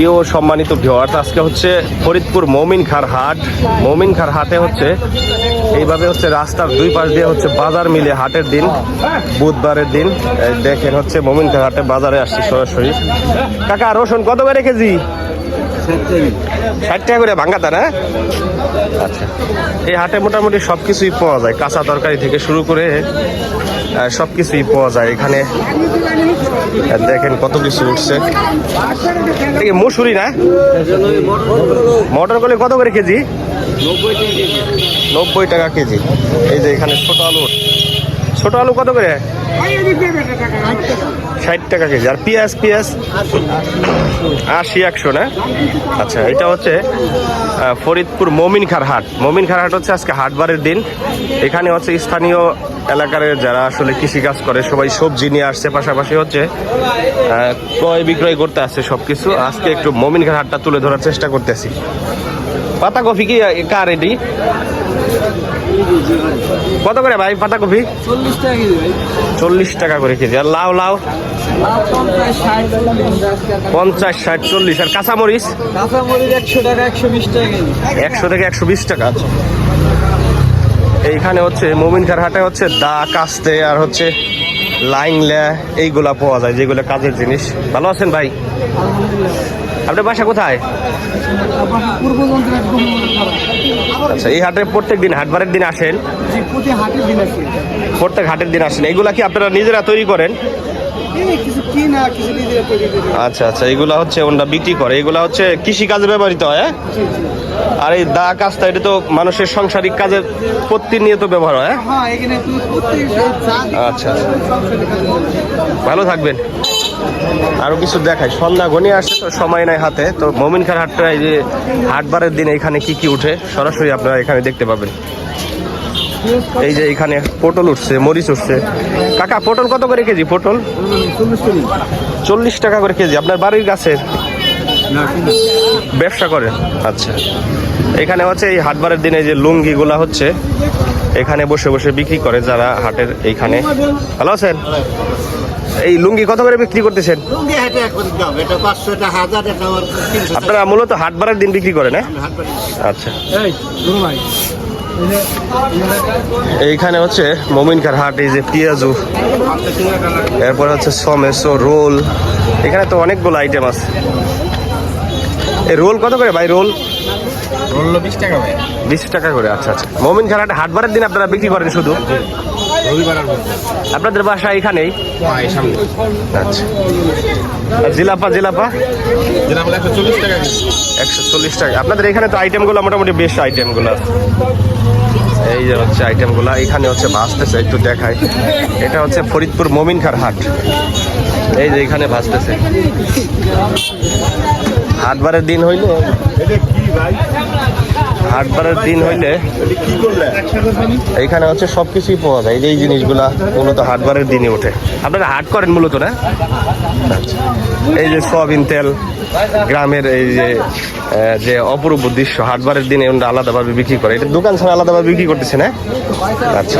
প্রিয় সম্মানিত ভিওয়ার্স আজকে হচ্ছে ফরিদপুর মমিন খার হাট। মমিন খার হাটে হচ্ছে, এইভাবে হচ্ছে রাস্তার দুই পাশ দিয়ে হচ্ছে বাজার মিলে হাটের দিন, বুধবারের দিন। দেখেন হচ্ছে মমিন খার হাটে বাজারে আসছি সরাসরি। কাকা, রসুন কত করে কেজি? ষাট টাকা করে ভাঙ্গাতা না আচ্ছা। এই হাটে মোটামুটি সব কিছুই পাওয়া যায়, কাঁচা তরকারি থেকে শুরু করে সব কিছুই পাওয়া যায় এখানে। দেখেন কত কিছু উঠছে। দেখি মসুরি না? মটর কলে কত করে কেজি? নব্বই টাকা কেজি। এই যে এখানে ছোট আলু ছোট আলু কত করে? ষাট টাকা কেজি। আর পেঁয়াজ পেঁয়াজ? আশি, একশো, না? আচ্ছা এটা হচ্ছে ফরিদপুর মমিনখার হাট। মমিনখার হাট হচ্ছে আজকে হাটবারের দিন। এখানে হচ্ছে স্থানীয় এলাকার যারা আসলে কৃষিকাজ করে, সবাই সবজি নিয়ে আসছে। পাশাপাশি হচ্ছে ক্রয় বিক্রয় করতে আসছে সব কিছু আজকে একটু মমিনখার হাটটা তুলে ধরার চেষ্টা করতেছি। পাতা কফি কি কার এটি? কত করে ভাই পাতা কফি চল্লিশ টাকা করে কেজি। আর লাউ লাউ? পঞ্চাশ ষাট চল্লিশ। আর কাঁচামরিচ? একশো টাকা একশো বিশ টাকা একশো থেকে একশো বিশ টাকা আছে এইখানে হচ্ছে মোমিনখার হাটে হচ্ছে দা কাস্তে আর হচ্ছে লাইংলা, এইগুলা পাওয়া যায়, যেগুলো কাজের জিনিস। ভালো আছেন ভাই? আপনার বাসা কোথায়? আচ্ছা এই হাটে প্রত্যেক দিন হাটবারের দিন আসেন? প্রত্যেক হাটের দিন আসেন। এইগুলা কি আপনারা নিজেরা তৈরি করেন? আচ্ছা আচ্ছা এগুলা হচ্ছে ওনারা বিক্রি করে। এগুলা হচ্ছে কৃষি কাজে ব্যবহৃত হয় হ্যাঁ? আর এই দা কাজটা এটা তো মানুষের সাংসারিক কাজে প্রতিনিয়ত ব্যবহার হয় হ্যাঁ? হ্যাঁ আচ্ছা। ভালো থাকবেন। আরও কিছু দেখাই। সন্ধ্যা ঘনিয়ে আসছে তো সময় নাই হাতে। তো মমিন খার হাটটা এই যে হাটবারের দিন এখানে কি কি উঠে সরাসরি আপনারা এখানে দেখতে পাবেন। এই যে এখানে পটল উঠছে মরিচ উঠছে। কাকা পটল কত করে কেজি? পটল? চল্লিশ টাকা করে কেজি। আপনার বাড়ির গাছের? ব্যবসা করেন আচ্ছা। এখানে হচ্ছে এই হাটবারের দিনে যে লুঙ্গিগুলা হচ্ছে এখানে বসে বসে বিক্রি করে যারা হাটের এইখানে। ভালো আছেন? এই লুঙ্গি কত করে বিক্রি করতেছেন? আপনারা মূলত হাটবারের দিন বিক্রি করেন হ্যাঁ আচ্ছা। এই দুরু ভাই। এইখানে হচ্ছে মমিনকার হাট এই যে পেঁয়াজু। এরপর হচ্ছে সমেসো রোল। এখানে তো অনেকগুলো আইটেম আছে। রোল কত করে ভাই রোল? রোল বিশ টাকা ভাই। বিশ টাকা করে আচ্ছা আচ্ছা। মমিন খারাটে হাটবারের দিন আপনারা বিক্রি করেন শুধু? আপনাদের বাসা এখানেই? আচ্ছা। আর জিলাপা জিলাপা? একশো চল্লিশ টাকা আপনাদের এখানে তো আইটেমগুলো মোটামুটি বেশ আইটেমগুলো এই যে হচ্ছে আইটেমগুলো এখানে হচ্ছে ভাসতেছে একটু দেখাই। এটা হচ্ছে ফরিদপুর মমিনখার হাট। এই যে এখানে ভাসতেছে। হাটবারের দিন হইলে? হাটবারের দিন হইলে? এইখানে হচ্ছে সব কিছুই পাওয়া যায় এই জিনিসগুলা মূলত হাটবারের দিনে ওঠে। আপনারা হাট করেন মূলত না। এই যে সয়াবিন তেল গ্রামের এই যে যে অপরূপ দৃশ্য হাটবারের দিনে আলাদাভাবে বিক্রি করে। এটা দোকান ছাড়া আলাদাভাবে বিক্রি করতেছে না? আচ্ছা।